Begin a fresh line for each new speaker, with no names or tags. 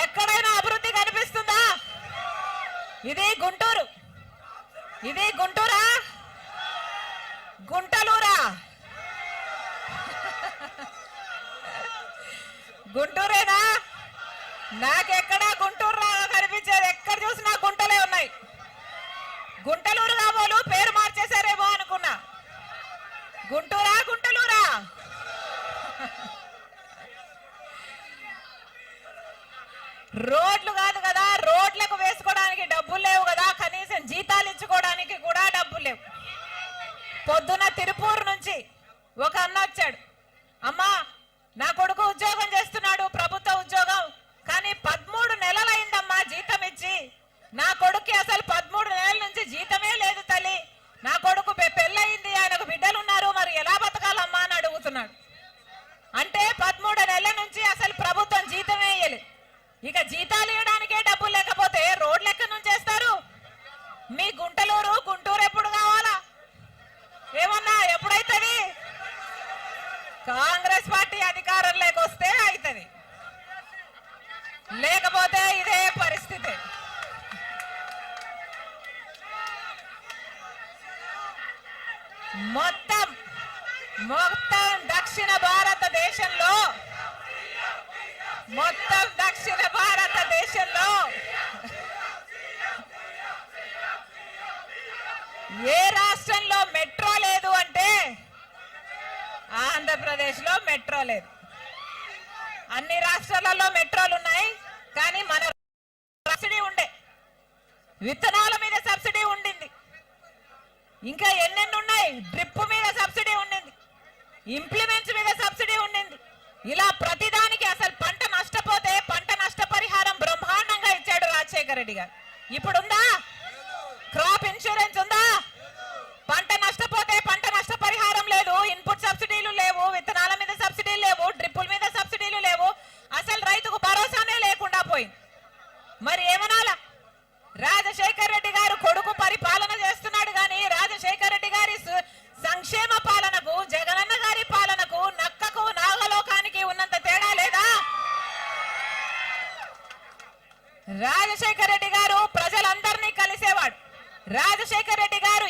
ఎక్కడైనా అభివృద్ధి కనిపిస్తుందా? ఇది గుంటూరు. ఇది గుంటూరా? గుంటలూరా? గుంటూరేనా? నాకెక్కడా గుంటూరు రా కనిపించేది? ఎక్కడ చూసినా గుంటలే ఉన్నాయి. గుంటలూరు కాబోలు పేరు మార్చేశారేమో అనుకున్నా. గుంటూరా రోడ్లు కాదు కదా రోడ్లకు వేసుకోవడానికి డబ్బులు లేవు కదా కనీసం జీతాలు ఇచ్చుకోవడానికి కూడా డబ్బులు లేవు. పొద్దున తిరుపూరు నుంచి ఒక అన్న వచ్చాడు. అమ్మా నా కొడుకు ఉద్యోగం చేస్తున్నాడు ప్రభుత్వ ఉద్యోగం. కానీ పదమూడు నెలలైందమ్మా జీతం ఇచ్చి. నా కొడుక్కి అసలు పదమూడు నెలల నుంచి జీతమే లేదు తల్లి. నా కొడుకు పె- పెళ్ళయింది ఆయనకు బిడ్డలు ఉన్నారు మరి ఎలా బతకాలమ్మా? అని అడుగుతున్నాడు. అంటే పదమూడు నెలల నుంచి అసలు ప్రభుత్వం జీతమే ఇయ్యలేదు. ఇక జీతాలు ఇవ్వడానికే డబ్బులు లేకపోతే రోడ్లు ఎక్కడి నుంచి మీ గుంటలూరు గుంటూరు ఎప్పుడు కావాలా? ఏమన్నా ఎప్పుడైతుంది? కాంగ్రెస్ పార్టీ అధికారంలోకి వస్తే అవుతుంది లేకపోతే ఇదే పరిస్థితి. మొత్తం మొత్తం దక్షిణ భారత మొత్తం దక్షిణ భారతదేశంలో ఏ రాష్ట్రంలో మెట్రో లేదు అంటే ఆంధ్రప్రదేశ్లో మెట్రో లేదు. అన్ని రాష్ట్రాలలో మెట్రోలు ఉన్నాయి కానీ మన సబ్సిడీ ఉండే. విత్తనాల మీద సబ్సిడీ ఉండింది. ఇంకా ఎన్నెన్ని ఉన్నాయి? డ్రిప్ మీద సబ్సిడీ ఉండింది. ఇంప్లిమెంట్స్ మీద సబ్సిడీ ఉండింది. ఇలా ప్రతిదానికి అసలు పంట నష్టపోతే పంట నష్టపరిహారం బ్రహ్మాండంగా ఇచ్చాడు రాజశేఖర రెడ్డి గారు. ఇప్పుడుందా? క్రాప్ ఇన్సూరెన్స్ ఉందా? పంట నష్టపోతే పంట నష్టపరిహారం లేదు. ఇన్పుట్ సబ్సిడీలు లేవు. విత్తనాల మీద సబ్సిడీలు లేవు. డ్రిప్పుల మీద సబ్సిడీలు లేవు. అసలు రైతుకు భరోసానే లేకుండా పోయింది మరి ఏమనాలా? రాజశేఖర్ రెడ్డి గారు కొడుకు పరిపాలన చేస్తున్నాడు కానీ రాజశేఖర్ రెడ్డి గారి సంక్షేమ పాలనకు జగనన్న గారి పాలనకు నక్కకు నాగలోకానికి ఉన్నంత తేడా లేదా? రాజశేఖర రెడ్డి గారు రాజశేఖర రెడ్డి గారు